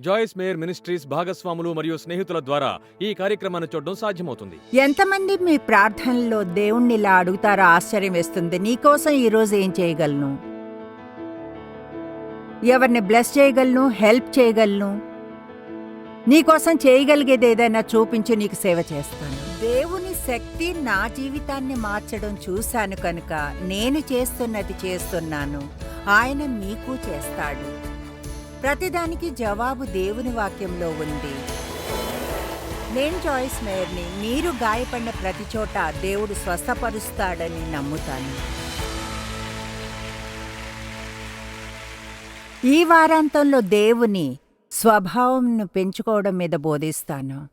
జాయిస్ mayor ministries భాగస్వాములు మరియు స్నేహితుల ద్వారా ఈ కార్యక్రమాన్ని చూడడం సాధ్యమవుతుంది. ఎంతమంది మీ ప్రార్థనలో దేవుణ్ణి ఇలా అడుగుతారో ఆశ్చర్యం వేస్తుంది. నీకోసం ఈరోజు ఏం చేయగలను? ఎవరిని బ్లెస్ చేయగలను? హెల్ప్ చేయగలను? నీకోసం చేయగలిగేది ఏదైనా చూపించి నీకు సేవ చేస్తాను. దేవుని శక్తి నా జీవితాన్ని మార్చడం చూశాను కనుక నేను చేస్తున్నది చేస్తున్నాను. ఆయన మీకు చేస్తాడు. ప్రతిదానికి జవాబు దేవుని వాక్యంలో ఉంది. నేను చాయిస్ మేయర్ని మీరు గాయపడిన ప్రతి చోట దేవుడు స్వస్థపరుస్తాడని నమ్ముతాను. ఈ వారాంతంలో దేవుని స్వభావంను పెంచుకోవడం మీద బోధిస్తాను.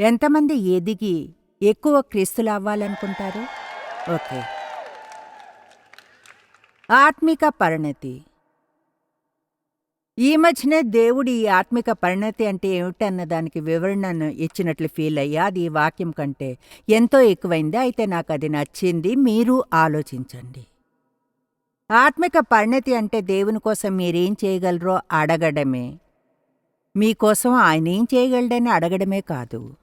ఎంతమంది ఎదిగి ఎక్కువ క్రీస్తులు అవ్వాలనుకుంటారు? ఓకే. ఆత్మిక పరిణతి. ఈ మధ్యనే దేవుడి ఈ ఆత్మిక పరిణతి అంటే ఏమిటన్న దానికి వివరణను ఇచ్చినట్లు ఫీల్ అయ్యా. అది ఈ వాక్యం కంటే ఎంతో ఎక్కువైంది. అయితే నాకు అది నచ్చింది. మీరు ఆలోచించండి. ఆత్మిక పరిణతి అంటే దేవుని కోసం మీరేం చేయగలరో అడగడమే. మీకోసం ఆయన ఏం చేయగలడని అడగడమే కాదు.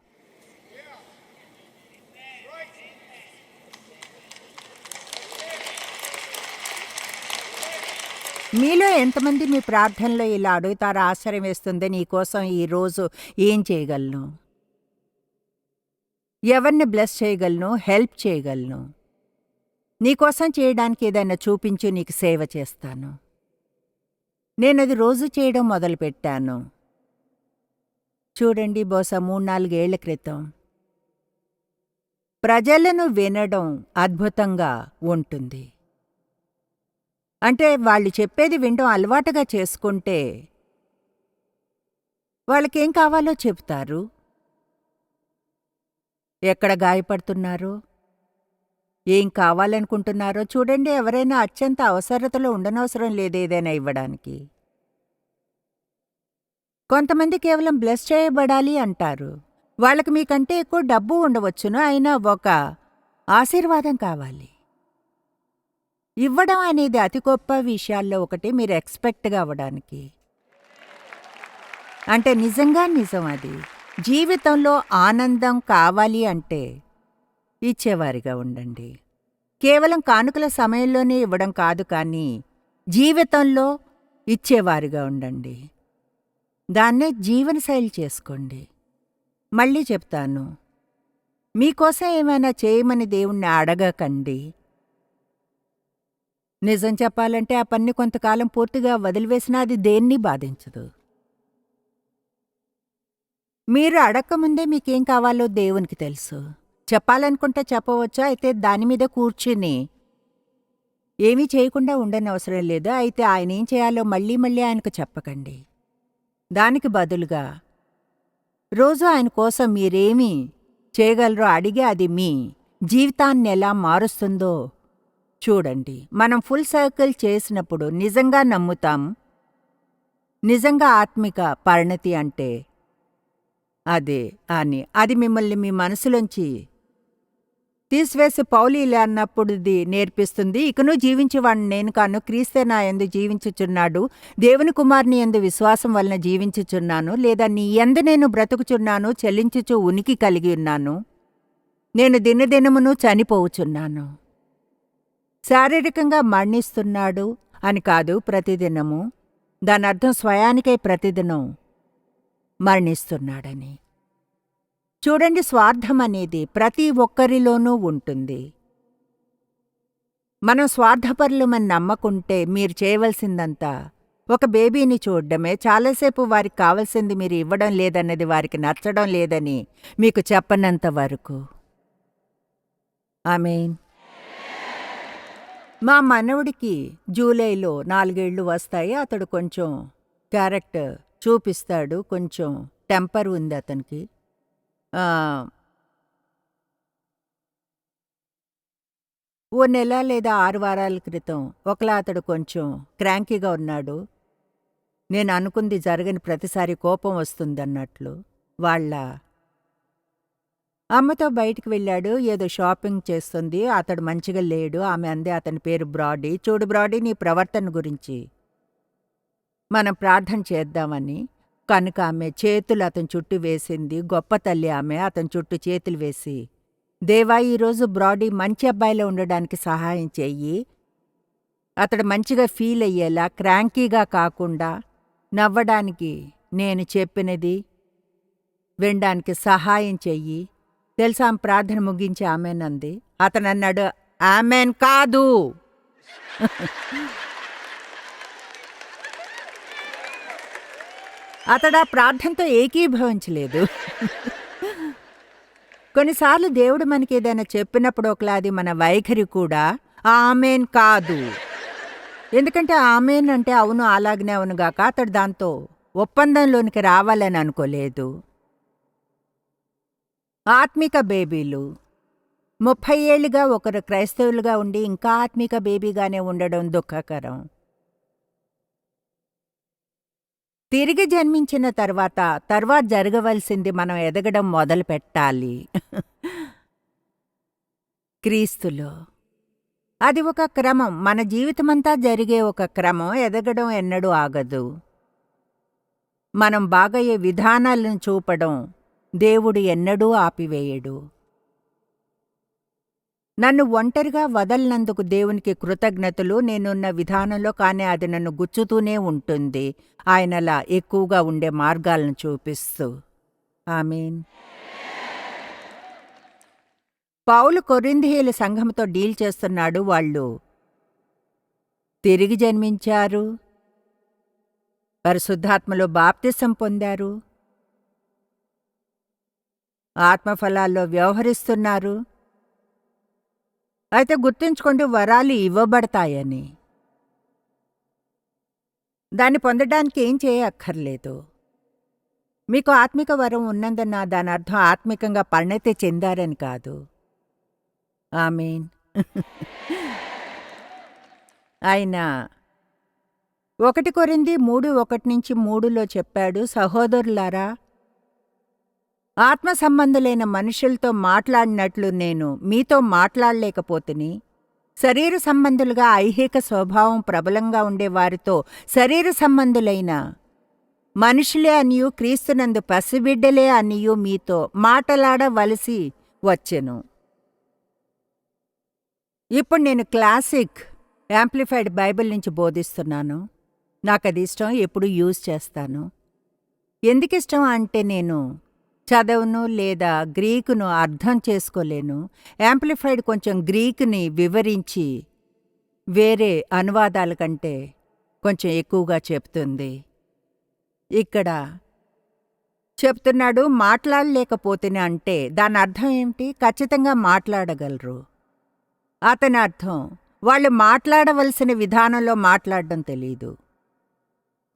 మీలో ఎంతమంది మీ ప్రార్థనలో ఇలా అడుగుతారో ఆశ్చర్యం వేస్తుంది నీకోసం ఈరోజు ఏం చేయగలను? ఎవరిని బ్లెస్ చేయగలను హెల్ప్ చేయగలను? నీకోసం చేయడానికి ఏదైనా చూపించి నీకు సేవ చేస్తాను. నేను అది రోజు చేయడం మొదలుపెట్టాను. చూడండి బహుశా మూడు నాలుగేళ్ళ క్రితం. ప్రజలను వినడం అద్భుతంగా ఉంటుంది. అంటే వాళ్ళు చెప్పేది వినడం అలవాటుగా చేసుకుంటే వాళ్ళకేం కావాలో చెప్తారు ఎక్కడ గాయపడుతున్నారో? ఏం కావాలనుకుంటున్నారో? చూడండి ఎవరైనా అత్యంత అవసరతలో ఉండనవసరం లేదు ఏదైనా ఇవ్వడానికి. కొంతమంది కేవలం బ్లెస్ చేయబడాలి అంటారు. వాళ్ళకి మీకంటే ఎక్కువ డబ్బు ఉండవచ్చును అయినా ఒక ఆశీర్వాదం కావాలి. ఇవ్వడం అనేది అతి గొప్ప విషయాల్లో ఒకటి మీరు ఎక్స్పెక్ట్గా అవ్వడానికి. అంటే నిజంగా నిజం అది. జీవితంలో ఆనందం కావాలి అంటే ఇచ్చేవారిగా ఉండండి. కేవలం కానుకల సమయంలోనే ఇవ్వడం కాదు కానీ జీవితంలో ఇచ్చేవారిగా ఉండండి. దాన్నే జీవనశైలి చేసుకోండి. మళ్ళీ చెప్తాను. మీకోసం ఏమైనా చేయమని దేవుణ్ణి అడగకండి. నిజం చెప్పాలంటే ఆ పన్ని కొంతకాలం పూర్తిగా వదిలివేసినా అది దేన్ని బాధించదు? మీరు అడక్కముందే మీకేం కావాలో దేవునికి తెలుసు. చెప్పాలనుకుంటే చెప్పవచ్చు అయితే దాని మీద కూర్చుని ఏమీ చేయకుండా ఉండని అవసరం లేదు. అయితే ఆయన ఏం చేయాలో మళ్ళీ మళ్ళీ ఆయనకు చెప్పకండి. దానికి బదులుగా రోజు ఆయన కోసం మీరేమీ చేయగలరో అడిగి అది మీ జీవితాన్ని ఎలా మారుస్తుందో చూడండి. మనం ఫుల్ సర్కిల్ చేసినప్పుడు నిజంగా నమ్ముతాం. నిజంగా ఆత్మిక పరిణతి అంటే అదే అని. అది మిమ్మల్ని మీ మనసులోంచి తీసివేసి పౌలు ఇలా అన్నప్పుడుది నేర్పిస్తుంది. ఇకను జీవించేవాడిని నేను కాను క్రీస్తే నా ఎందు జీవించుచున్నాడు. దేవుని కుమార్ని ఎందు విశ్వాసం వలన జీవించుచున్నాను. లేదా నీ ఎందు నేను బ్రతుకుచున్నాను చెల్లించుచు ఉనికి కలిగి ఉన్నాను. నేను దినదినమును చనిపోవుచున్నాను. శారీరకంగా మరణిస్తున్నాడు అని కాదు ప్రతిదినము. దానర్థం స్వయానికే స్వయానికై ప్రతిదినం మరణిస్తున్నాడని. చూడండి స్వార్థం అనేది ప్రతి ఒక్కరిలోనూ ఉంటుంది. మనం స్వార్థపరులమని నమ్మకుంటే మీరు చేయవలసిందంతా ఒక బేబీని చూడడమే. చాలాసేపు వారికి కావలసింది మీరు ఇవ్వడం లేదన్నది వారికి నచ్చడం లేదని మీకు చెప్పనంత వరకు. మీన్ మా మనవుడికి జూలైలో నాలుగేళ్ళు వస్తాయి. అతడు కొంచెం క్యారెక్టర్ చూపిస్తాడు. కొంచెం టెంపర్ ఉంది అతనికి. ఓ నెల లేదా ఆరు వారాల క్రితం ఒకలా అతడు కొంచెం క్రాంకీగా ఉన్నాడు. నేను అనుకుంది జరగని ప్రతిసారి కోపం వస్తుందన్నట్లు వాళ్ళ అమ్మతో బయటికి వెళ్ళాడు ఏదో షాపింగ్ చేస్తుంది అతడు మంచిగా లేడు ఆమె అంది అతని పేరు బ్రాడీ. చూడు బ్రాడీ నీ ప్రవర్తన గురించి. మనం ప్రార్థన చేద్దామని కనుక ఆమె చేతులు అతని చుట్టూ వేసింది గొప్ప తల్లి ఆమె అతని చుట్టూ చేతులు వేసి దేవా ఈరోజు బ్రాడీ మంచి అబ్బాయిలో ఉండడానికి సహాయం చెయ్యి. అతడు మంచిగా ఫీల్ అయ్యేలా క్రాంకీగా కాకుండా నవ్వడానికి నేను చెప్పినది వినడానికి సహాయం చెయ్యి. తెలుసా ప్రార్థన ముగించి ఆమెనంది అతను అన్నాడు ఆమెన్ కాదు. అతడు ఆ ప్రార్థనతో ఏకీభవించలేదు. కొన్నిసార్లు దేవుడు మనకి ఏదైనా చెప్పినప్పుడు ఒకలాది మన వైఖరి కూడా ఆమెన్ కాదు. ఎందుకంటే ఆమెన్ అంటే అవును అలాగనే అవునుగాక అతడు దాంతో ఒప్పందంలోనికి రావాలని అనుకోలేదు. ఆత్మిక బేబీలు. ముప్పై ఏళ్ళుగా ఒకరు క్రైస్తవులుగా ఉండి ఇంకా ఆత్మిక బేబీగానే ఉండడం దుఃఖకరం. తిరిగి జన్మించిన తర్వాత తర్వాత జరగవలసింది మనం ఎదగడం మొదలు పెట్టాలి క్రీస్తులో. అది ఒక క్రమం. మన జీవితమంతా జరిగే ఒక క్రమం. ఎదగడం ఎన్నడూ ఆగదు. మనం బాగయ్యే విధానాలను చూపడం. దేవుడు ఎన్నడూ ఆపివేయడు. నన్ను ఒంటరిగా వదలనందుకు దేవునికి కృతజ్ఞతలు. నేనున్న విధానంలో కానీ అది నన్ను గుచ్చుతూనే ఉంటుంది. ఆయనలా ఎక్కువగా ఉండే మార్గాలను చూపిస్తూ. ఆమెన్. పౌలు కొరింథీయుల సంఘంతో డీల్ చేస్తున్నాడు వాళ్ళు. తిరిగి జన్మించారు. పరిశుద్ధాత్మలో బాప్తిసం పొందారు. ఆత్మఫలాల్లో వ్యవహరిస్తున్నారు. అయితే గుర్తుంచుకోండి వరాలు ఇవ్వబడతాయని. దాన్ని పొందడానికి ఏం చేయక్కర్లేదు. మీకు ఆత్మిక వరం ఉన్నందున దాని అర్థం ఆత్మికంగా పరిణతి చెందారని కాదు. ఐ మీన్ ఆయన ఒకటి కొరింది మూడు ఒకటి నుంచి మూడులో చెప్పాడు సహోదరులారా ఆత్మ సంబంధులైన మనుషులతో మాట్లాడినట్లు నేను మీతో మాట్లాడలేకపోతిని. శరీర సంబంధులుగా ఐహిక స్వభావం ప్రబలంగా ఉండే వారితో శరీర సంబంధులైన మనుషులే అనియు క్రీస్తునందు పసిబిడ్డలే అనియు మీతో మాటలాడవలసి వచ్చెను. ఇప్పుడు నేను క్లాసిక్ యాంప్లిఫైడ్ బైబిల్ నుంచి బోధిస్తున్నాను. నాకు అది ఇష్టం ఎప్పుడు యూజ్ చేస్తాను. ఎందుకు ఇష్టం అంటే నేను చదవను లేదా గ్రీకును అర్థం చేసుకోలేను. యాంప్లిఫైడ్ కొంచెం గ్రీకుని వివరించి వేరే అనువాదాల కంటే కొంచెం ఎక్కువగా చెప్తుంది. ఇక్కడ చెప్తున్నాడు మాట్లాడలేకపోతేనే అంటే దాని అర్థం ఏమిటి? ఖచ్చితంగా మాట్లాడగలరు. అతని అర్థం వాళ్ళు మాట్లాడవలసిన విధానంలో మాట్లాడడం తెలీదు.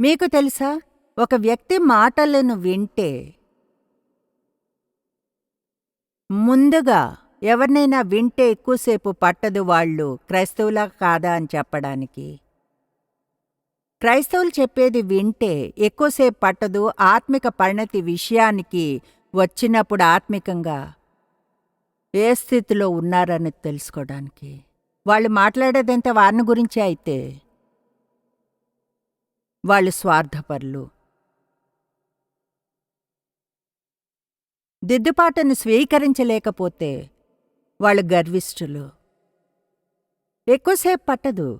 మీకు తెలుసా? ఒక వ్యక్తి మాటలను వింటే ముందుగా ఎవరినైనా వింటే ఎక్కువసేపు పట్టదు వాళ్ళు క్రైస్తవులా కాదా అని చెప్పడానికి. క్రైస్తవులు చెప్పేది వింటే ఎక్కువసేపు పట్టదు ఆత్మిక పరిణతి విషయానికి వచ్చినప్పుడు ఆత్మికంగా ఏ స్థితిలో ఉన్నారని తెలుసుకోవడానికి. వాళ్ళు మాట్లాడేదంతా వారిని గురించే అయితే. వాళ్ళు స్వార్థపరులు. దిద్దుపాటును స్వీకరించలేకపోతే వాళ్ళు గర్విష్ఠులు. ఎక్కువసేపు పట్టదు.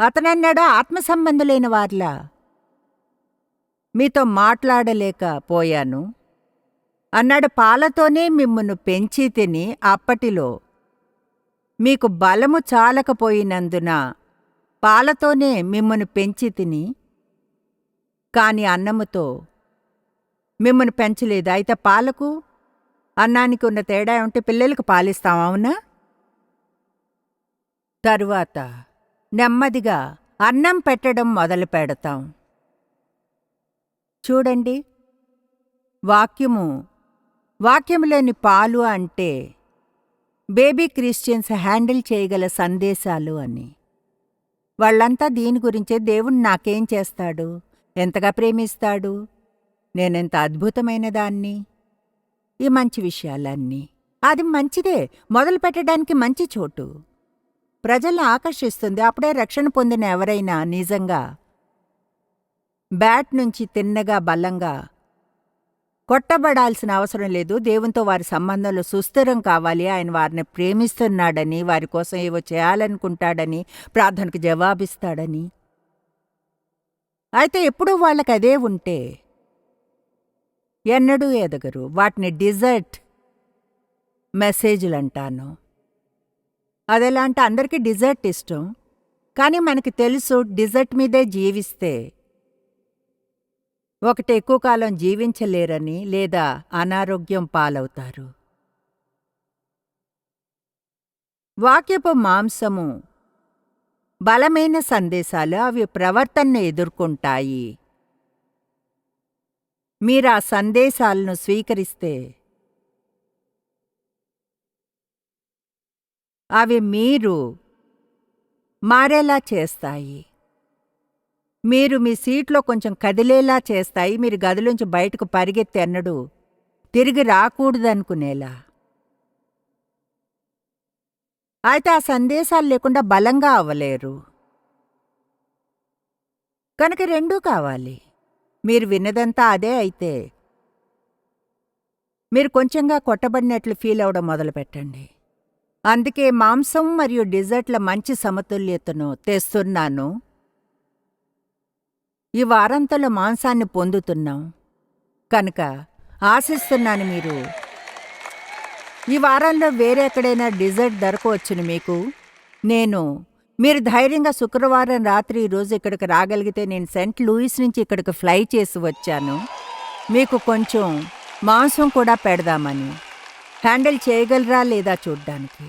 అతనన్నాడు ఆత్మ సంబంధులైన వార్లా. మీతో మాట్లాడలేకపోయాను అన్నాడు పాలతోనే మిమ్మను పెంచి తిని అప్పటిలో. మీకు బలము చాలకపోయినందున పాలతోనే మిమ్మను పెంచి తిని కాని అన్నముతో మిమ్మల్ని పెంచలేదు. అయితే పాలకు అన్నానికి ఉన్న తేడా ఉంటే పిల్లలకు పాలిస్తాం అవునా? తరువాత నెమ్మదిగా అన్నం పెట్టడం మొదలు పెడతాం. చూడండి. వాక్యము. వాక్యములోని పాలు అంటే బేబీ క్రిస్టియన్స్ హ్యాండిల్ చేయగల సందేశాలు అని. వాళ్ళంతా దీని గురించే దేవుడు నాకేం చేస్తాడు? ఎంతగా ప్రేమిస్తాడు? నేనెంత అద్భుతమైన దాన్ని? ఈ మంచి విషయాలన్నీ. అది మంచిదే. మొదలు పెట్టడానికి మంచి చోటు. ప్రజల్ని ఆకర్షిస్తుంది. అప్పుడే రక్షణ పొందిన ఎవరైనా నిజంగా బ్యాట్ నుంచి తిన్నగా బలంగా కొట్టబడాల్సిన అవసరం లేదు. దేవునితో వారి సంబంధంలో సుస్థిరం కావాలి. ఆయన వారిని ప్రేమిస్తున్నాడని వారి కోసం ఏవో చేయాలనుకుంటాడని ప్రార్థనకు జవాబిస్తాడని. అయితే ఎప్పుడూ వాళ్ళకి అదే ఉంటే ఎన్నడూ ఎదగరు. వాటిని డిజర్ట్ మెసేజ్లు అంటాను అదెలా అంటే అందరికీ డిజర్ట్ ఇష్టం. కానీ మనకి తెలుసు డిజర్ట్ మీదే జీవిస్తే ఒకటి ఎక్కువ కాలం జీవించలేరని లేదా అనారోగ్యం పాలవుతారు. వాక్యపు మాంసము బలమైన సందేశాలు అవి ప్రవర్తనను ఎదుర్కొంటాయి. మీరా సందేశాలను స్వీకరిస్తే అవి మీరు మారేలా చేస్తాయి. మీరు మీ సీట్లో కొంచెం కదిలేలా చేస్తాయి. మీరు గదిలోంచి బయటకు పరిగెత్తి అన్నడు తిరిగి రాకూడదనుకునేలా. అయితే ఆ సందేశాలు లేకుండా బలంగా అవ్వలేరు. కనుక రెండూ కావాలి. మీరు విన్నదంతా అదే అయితే. మీరు కొంచెంగా కొట్టబడినట్లు ఫీల్ అవడం మొదలుపెట్టండి. అందుకే మాంసం మరియు డిజర్ట్ల మంచి సమతుల్యతను తెస్తున్నాను. ఈ వారంతంలో మాంసాన్ని పొందుతున్నాం. కనుక ఆశిస్తున్నాను మీరు ఈ వారంలో వేరే ఎక్కడైనా డిజర్ట్ దొరకవచ్చును మీకు? నేను మీరు ధైర్యంగా శుక్రవారం రాత్రి ఈరోజు ఇక్కడికి రాగలిగితే నేను సెంట్ లూయిస్ నుంచి ఇక్కడికి ఫ్లై చేసి వచ్చాను. మీకు కొంచెం మాంసం కూడా పెడదామని. హ్యాండిల్ చేయగలరా లేదా చూడ్డానికి?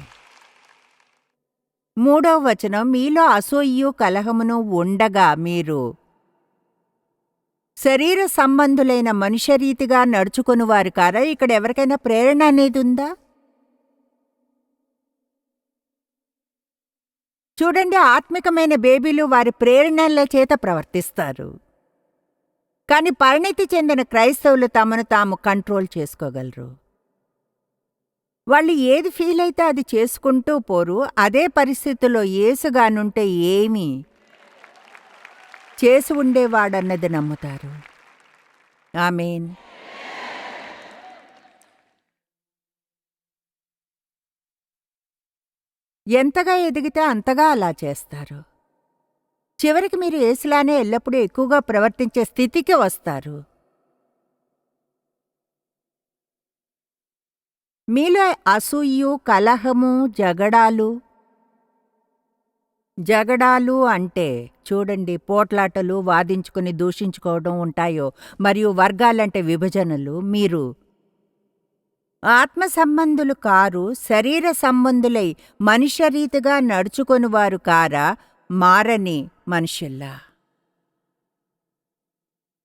మూడవ వచనం మీలో అసూయు కలహమును ఉండగా మీరు శరీర సంబంధులైన మనుషరీతిగా నడుచుకుని వారు కారా? ఇక్కడ ఎవరికైనా ప్రేరణ అనేది ఉందా? చూడండి ఆత్మికమైన బేబీలు వారి ప్రేరణల చేత ప్రవర్తిస్తారు. కానీ పరిణితి చెందిన క్రైస్తవులు తమను తాము కంట్రోల్ చేసుకోగలరు. వాళ్ళు ఏది ఫీల్ అయితే అది చేసుకుంటూ పోరు. అదే పరిస్థితిలో ఏసుగానుంటే ఏమి చేసి ఉండేవాడన్నది నమ్ముతారు. ఆమెన్. ఎంతగా ఎదిగితే అంతగా అలా చేస్తారు. చివరికి మీరు ఏసులానే ఎల్లప్పుడూ ఎక్కువగా ప్రవర్తించే స్థితికి వస్తారు. మీలో అసూయు కలహము జగడాలు. జగడాలు అంటే చూడండి పోట్లాటలు వాదించుకుని దూషించుకోవడం ఉంటాయో మరియు వర్గాలంటే విభజనలు మీరు ఆత్మ సంబంధులు కారు శరీర సంబంధులై మనుష్యరీతిగా నడుచుకొనివారు కారా మారని మనుషుల్లా.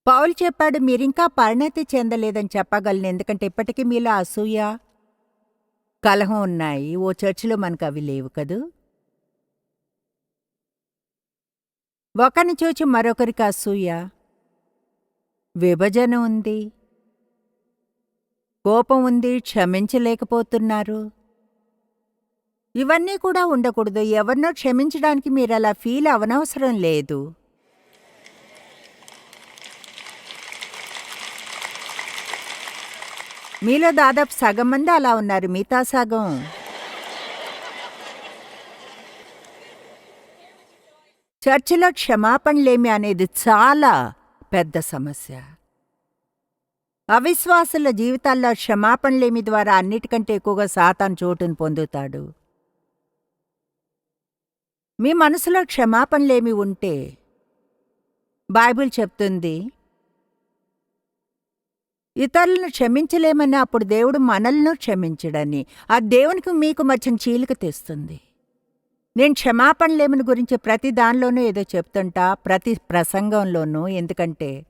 పౌలు చెప్పాడు మీరింకా పరిణతి చెందలేదని చెప్పగలను. ఎందుకంటే ఇప్పటికీ మీలో అసూయ కలహం ఉన్నాయి. ఓ చర్చిలో మనకు అవి లేవు కదూ? ఒకరిని చూచి మరొకరికి అసూయ విభజన ఉంది. కోపం ఉంది క్షమించలేకపోతున్నారు. ఇవన్నీ కూడా ఉండకూడదు. ఎవరినో క్షమించడానికి మీరు అలా ఫీల్ అవనవసరం లేదు. మీలో దాదాపు సగం మంది అలా ఉన్నారు. మిగతా సగం. చర్చిలో క్షమాపణలేమి అనేది చాలా పెద్ద సమస్య. అవిశ్వాసుల జీవితాల్లో క్షమాపణలేమి ద్వారా అన్నిటికంటే ఎక్కువగా సాతాన్ చోటును పొందుతాడు. మీ మనసులో క్షమాపణలేమి ఉంటే బైబిల్ చెప్తుంది ఇతరులను క్షమించలేమని అప్పుడు దేవుడు మనల్ని క్షమించడని. ఆ దేవునికి మీకు మధ్యన చీలిక తెస్తుంది. నేను క్షమాపణలేమని గురించి ప్రతి దానిలోనూ ఏదో చెప్తుంటా ప్రతి ప్రసంగంలోనూ. ఎందుకంటే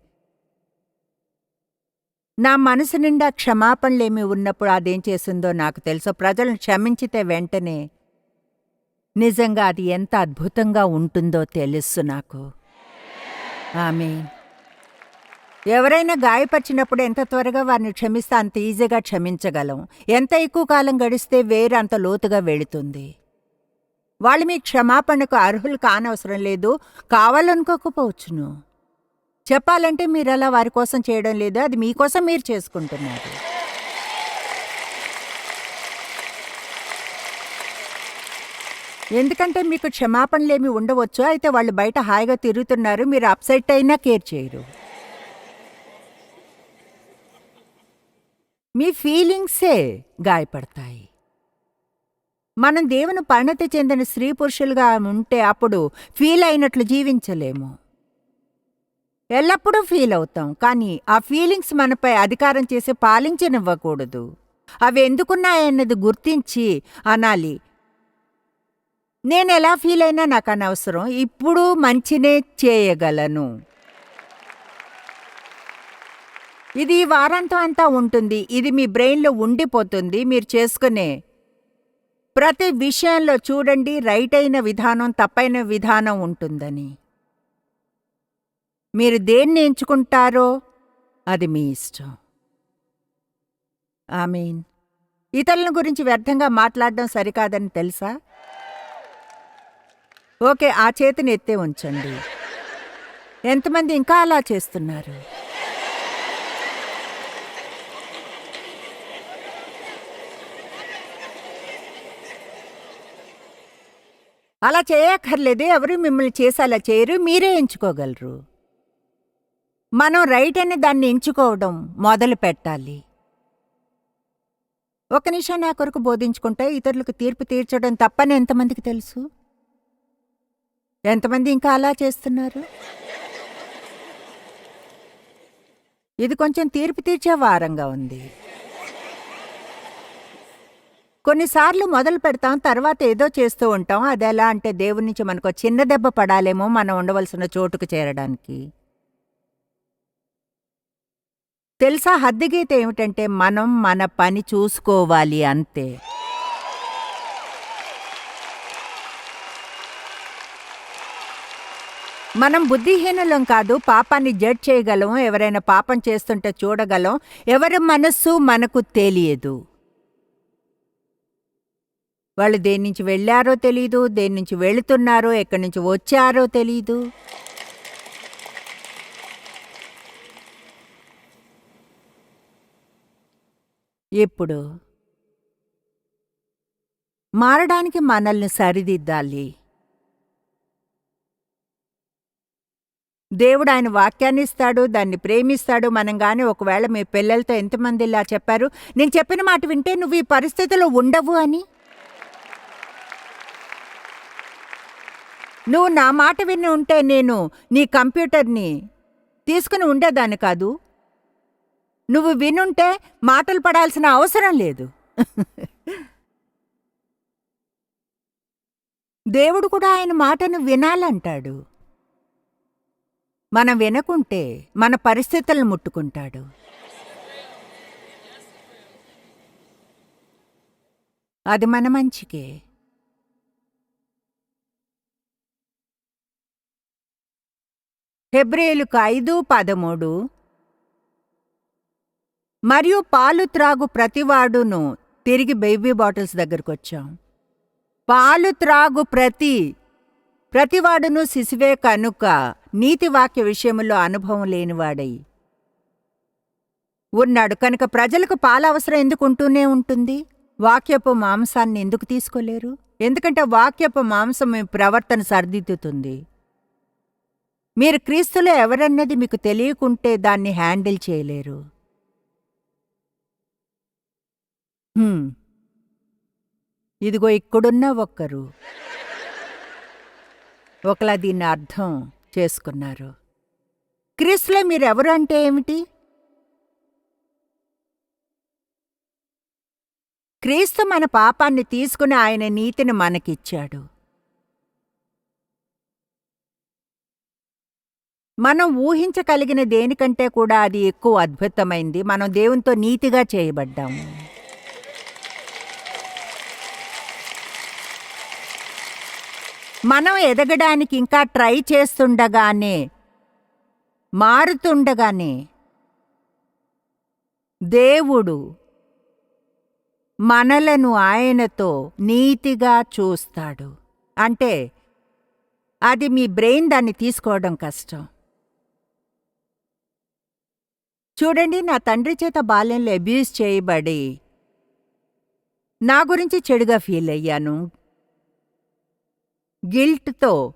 నా మనసు నిండా క్షమాపణలేమి ఉన్నప్పుడు అదేం చేసిందో నాకు తెలుసు. ప్రజలను క్షమించితే వెంటనే నిజంగా అది ఎంత అద్భుతంగా ఉంటుందో తెలుసు నాకు. ఆమె ఎవరైనా గాయపరిచినప్పుడు ఎంత త్వరగా వారిని క్షమిస్తే అంత ఈజీగా క్షమించగలం. ఎంత ఎక్కువ కాలం గడిస్తే వేరు అంత లోతుగా వెళుతుంది. వాళ్ళు మీ క్షమాపణకు అర్హులు కానవసరం లేదు. కావాలనుకోకపోవచ్చును. చెప్పాలంటే మీరు అలా వారి కోసం చేయడం లేదు. అది మీకోసం మీరు చేసుకుంటున్నారు. ఎందుకంటే మీకు క్షమాపణలేమి ఉండవచ్చు. అయితే వాళ్ళు బయట హాయిగా తిరుగుతున్నారు. మీరు అప్సెట్ అయినా కేర్ చేయరు. మీ ఫీలింగ్సే గాయపడతాయి. మనం దేవుని పరిణతి చెందిన స్త్రీ పురుషులుగా ఉంటే అప్పుడు ఫీల్ అయినట్లు జీవించలేము. ఎల్లప్పుడూ ఫీల్ అవుతాం. కానీ ఆ ఫీలింగ్స్ మనపై అధికారం చేసి పాలించనివ్వకూడదు. అవి ఎందుకున్నాయన్నది గుర్తించి అనాలి. నేను ఎలా ఫీల్ అయినా నాకు అనవసరం. ఇప్పుడు మంచినే చేయగలను. ఇది వారాంతం అంతా ఉంటుంది. ఇది మీ బ్రెయిన్లో ఉండిపోతుంది. మీరు చేసుకునే ప్రతి విషయంలో చూడండి. రైట్ అయిన విధానం తప్పైన విధానం ఉంటుందని. మీరు దేన్ని ఎంచుకుంటారో అది మీ ఇష్టం. ఐ మీన్ ఇతరుల గురించి వ్యర్థంగా మాట్లాడడం సరికాదని తెలుసా? ఓకే ఆ చేతిని ఎత్తే ఉంచండి. ఎంతమంది ఇంకా అలా చేస్తున్నారు? అలా చేయక్కర్లేదు ఎవరు మిమ్మల్ని చేసి అలా చేయరు మీరే ఎంచుకోగలరు. మనం రైట్ అని దాన్ని ఎంచుకోవడం మొదలు పెట్టాలి. ఒక నిమిషం నా కొరకు బోధించుకుంటే ఇతరులకు తీర్పు తీర్చడం తప్పని ఎంతమందికి తెలుసు? ఎంతమంది ఇంకా అలా చేస్తున్నారు? ఇది కొంచెం తీర్పు తీర్చే వారంగా ఉంది. కొన్నిసార్లు మొదలు పెడతాం తర్వాత ఏదో చేస్తూ ఉంటాం. అది ఎలా అంటే దేవుడి నుంచి మనకు చిన్న దెబ్బ పడాలేమో మనం ఉండవలసిన చోటుకు చేరడానికి. తెలుసా హద్దుగీత ఏమిటంటే మనం మన పని చూసుకోవాలి అంతే. మనం బుద్ధిహీనులం కాదు పాపాన్ని జడ్జ్ చేయగలం ఎవరైనా పాపం చేస్తుంటే చూడగలం ఎవరి మనస్సు మనకు తెలియదు. వాళ్ళు దేని నుంచి వెళ్ళారో తెలీదు దేని నుంచి వెళుతున్నారో ఎక్కడి నుంచి వచ్చారో తెలీదు. ఎప్పుడు? మారడానికి మనల్ని సరిదిద్దాలి. దేవుడు ఆయన వాక్యాన్ని ఇస్తాడు దాన్ని ప్రేమిస్తాడు మనం గాని ఒకవేళ మీ పిల్లలతో ఎంతమంది ఇలా చెప్పారు? నేను చెప్పిన మాట వింటే నువ్వు ఈ పరిస్థితిలో ఉండవు అని. నువ్వు నా మాట విని ఉంటే నేను నీ కంప్యూటర్ని తీసుకుని ఉండేదాన్ని కాదు. నువ్వు వినుంటే మాటలు పడాల్సిన అవసరం లేదు. దేవుడు కూడా ఆయన మాటను వినాలంటాడు. మనం వినకుంటే మన పరిస్థితులను ముట్టుకుంటాడు. అది మన మంచికే. హెబ్రేలుకు ఐదు పదమూడు మరియు పాలు త్రాగు ప్రతివాడును తిరిగి బేబీ బాటిల్స్ దగ్గరకు వచ్చాం పాలు త్రాగు ప్రతి ప్రతివాడును శిశువే కనుక నీతి వాక్య విషయంలో అనుభవం లేనివాడై. ఉన్నాడు. కనుక ప్రజలకు పాల అవసరం ఎందుకు ఉంటూనే ఉంటుంది? వాక్యపు మాంసాన్ని ఎందుకు తీసుకోలేరు? ఎందుకంటే వాక్యపు మాంసం మీ ప్రవర్తన సరిదిద్దుతుంది. మీరు క్రీస్తులో ఎవరన్నది మీకు తెలియకుంటే దాన్ని హ్యాండిల్ చేయలేరు. ఇదిగో ఇక్కడున్న ఒక్కరు. ఒకలా దీన్ని అర్థం చేసుకున్నారు. క్రీస్తులో మీరెవరు అంటే ఏమిటి? క్రీస్తు మన పాపాన్ని తీసుకుని ఆయన నీతిని మనకిచ్చాడు. మనం ఊహించగలిగిన దేనికంటే కూడా అది ఎక్కువ అద్భుతమైంది. మనం దేవునితో నీతిగా చేయబడ్డాము. మనం ఎదగడానికి ఇంకా ట్రై చేస్తుండగానే మారుతుండగానే దేవుడు మనలను ఆయనతో నీతిగా చూస్తాడు. అంటే అది మీ బ్రెయిన్ దాన్ని తీసుకోవడం కష్టం. చూడండి నా తండ్రి చేత బాల్యంలో అబ్యూస్ చేయబడి నా గురించి చెడుగా ఫీల్ అయ్యాను. గిల్ట్తో.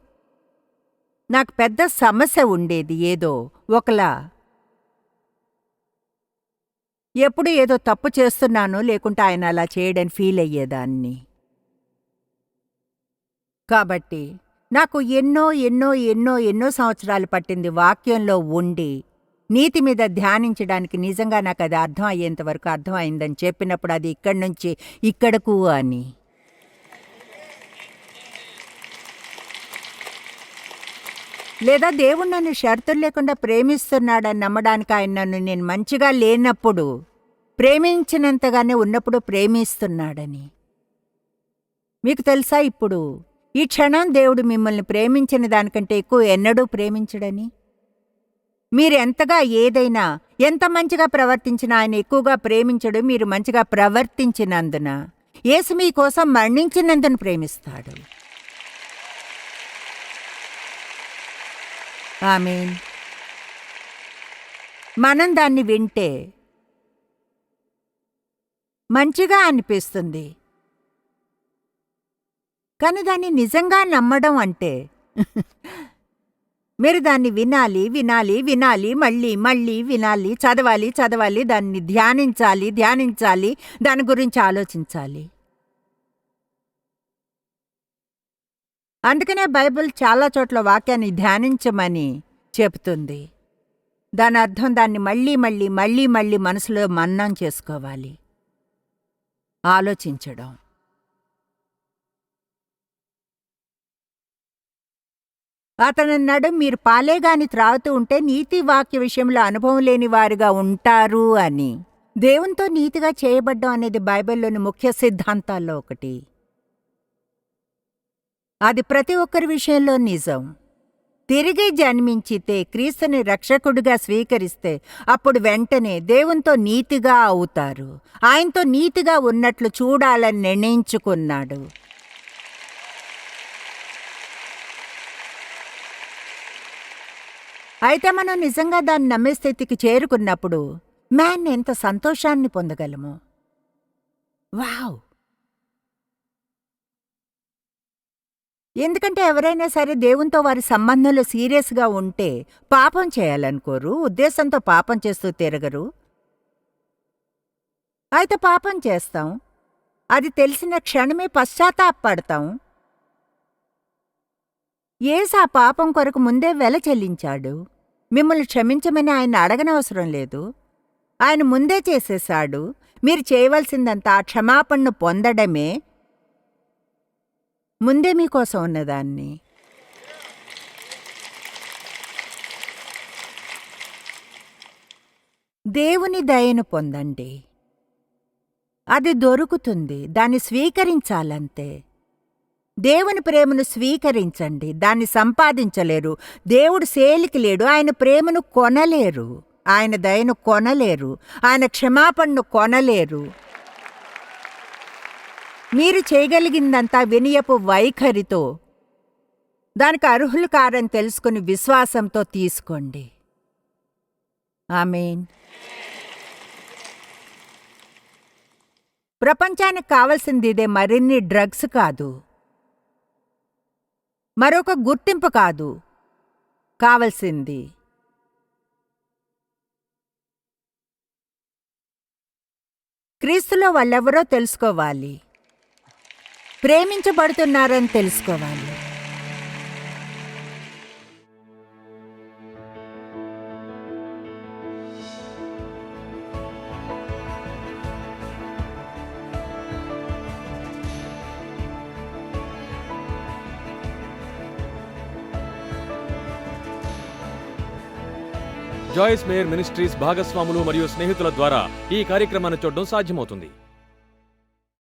నాకు పెద్ద సమస్య ఉండేది ఏదో ఒకలా. ఎప్పుడు ఏదో తప్పు చేస్తున్నాను లేకుంటే ఆయన అలా చేయడని ఫీల్ అయ్యేదాన్ని. కాబట్టి నాకు ఎన్నో ఎన్నో ఎన్నో ఎన్నో సంవత్సరాలు పట్టింది వాక్యంలో ఉండి నీతి మీద ధ్యానించడానికి నిజంగా నాకు అది అర్థం అయ్యేంతవరకు అర్థం అయిందని చెప్పినప్పుడు అది ఇక్కడి నుంచి ఇక్కడకు అని. లేదా దేవుడు నన్ను షరతులు లేకుండా ప్రేమిస్తున్నాడని నమ్మడానికి ఆయన నన్ను నేను మంచిగా లేనప్పుడు ప్రేమించినంతగానే ఉన్నప్పుడు ప్రేమిస్తున్నాడని. మీకు తెలుసా ఇప్పుడు? ఈ క్షణం దేవుడు మిమ్మల్ని ప్రేమించిన దానికంటే ఎక్కువ ఎన్నడూ ప్రేమించడని? మీరు ఎంతగా ఏదైనా ఎంత మంచిగా ప్రవర్తించినా ఆయన ఎక్కువగా ప్రేమించడు మీరు మంచిగా ప్రవర్తించినందున యేసు మీ కోసం మరణించినందున ప్రేమిస్తాడు. ఆమెన్. మనం దాన్ని వింటే మంచిగా అనిపిస్తుంది. కానీ దాన్ని నిజంగా నమ్మడం అంటే మీరు దాన్ని వినాలి వినాలి వినాలి మళ్ళీ మళ్ళీ వినాలి చదవాలి చదవాలి దాన్ని ధ్యానించాలి ధ్యానించాలి దాని గురించి ఆలోచించాలి. అందుకనే బైబిల్ చాలా చోట్ల వాక్యాన్ని ధ్యానించమని చెబుతుంది దాని అర్థం దాన్ని మళ్ళీ మళ్ళీ మళ్ళీ మళ్ళీ మనసులో మన్నం చేసుకోవాలి. ఆలోచించడం. అతని నడుం మీరు పాలేగాని త్రాగుతూ ఉంటే నీతి వాక్య విషయంలో అనుభవం లేని వారుగా ఉంటారు అని. దేవునితో నీతిగా చేయబడ్డం అనేది బైబిల్లోని ముఖ్య సిద్ధాంతాల్లో ఒకటి. అది ప్రతి ఒక్కరి విషయంలో నిజం. తిరిగి జన్మించితే క్రీస్తుని రక్షకుడిగా స్వీకరిస్తే అప్పుడు వెంటనే దేవునితో నీతిగా అవుతారు. ఆయనతో నీతిగా ఉన్నట్లు చూడాలని నిర్ణయించుకున్నాడు. అయితే మనం నిజంగా దాన్ని నమ్మే స్థితికి చేరుకున్నప్పుడు మ్యాన్ ఎంత సంతోషాన్ని పొందగలము? వావ్! ఎందుకంటే ఎవరైనా సరే దేవునితో వారి సంబంధంలో సీరియస్గా ఉంటే పాపం చేయాలనుకోరు. ఉద్దేశంతో పాపం చేస్తూ తిరగరు. అయితే పాపం చేస్తాం. అది తెలిసిన క్షణమే పశ్చాత్తాపడతాం ఏసు ఆ పాపం కొరకు ముందే వెల చెల్లించాడు. మిమ్మల్ని క్షమించమని ఆయన అడగనవసరం లేదు. ఆయన ముందే చేసేశాడు. మీరు చేయవలసిందంతా ఆ క్షమాపణను పొందడమే ముందే మీకోసం ఉన్నదాన్ని. దేవుని దయను పొందండి. అది దొరుకుతుంది దాన్ని స్వీకరించాలంతే. దేవుని ప్రేమను స్వీకరించండి దాన్ని సంపాదించలేరు. దేవుడు సేలికి లేడు ఆయన ప్రేమను కొనలేరు. ఆయన దయను కొనలేరు ఆయన క్షమాపణను కొనలేరు. మీరు చేయగలిగిందంతా వినియపు వైఖరితో. దానికి అర్హులు కారని తెలుసుకుని విశ్వాసంతో తీసుకోండి. ఆమెన్. ప్రపంచానికి కావలసింది ఇదే మరిన్ని డ్రగ్స్ కాదు. మరొక గుర్తింపు కాదు. కావలసింది. క్రీస్తులో వాళ్ళెవరో తెలుసుకోవాలి. ప్రేమించబడుతున్నారని తెలుసుకోవాలి. జాయిస్ మేయర్ మినిస్ట్రీస్ భాగస్వాములు మరియు స్నేహితుల ద్వారా ఈ కార్యక్రమాన్ని చూడడం సాధ్యమవుతుంది.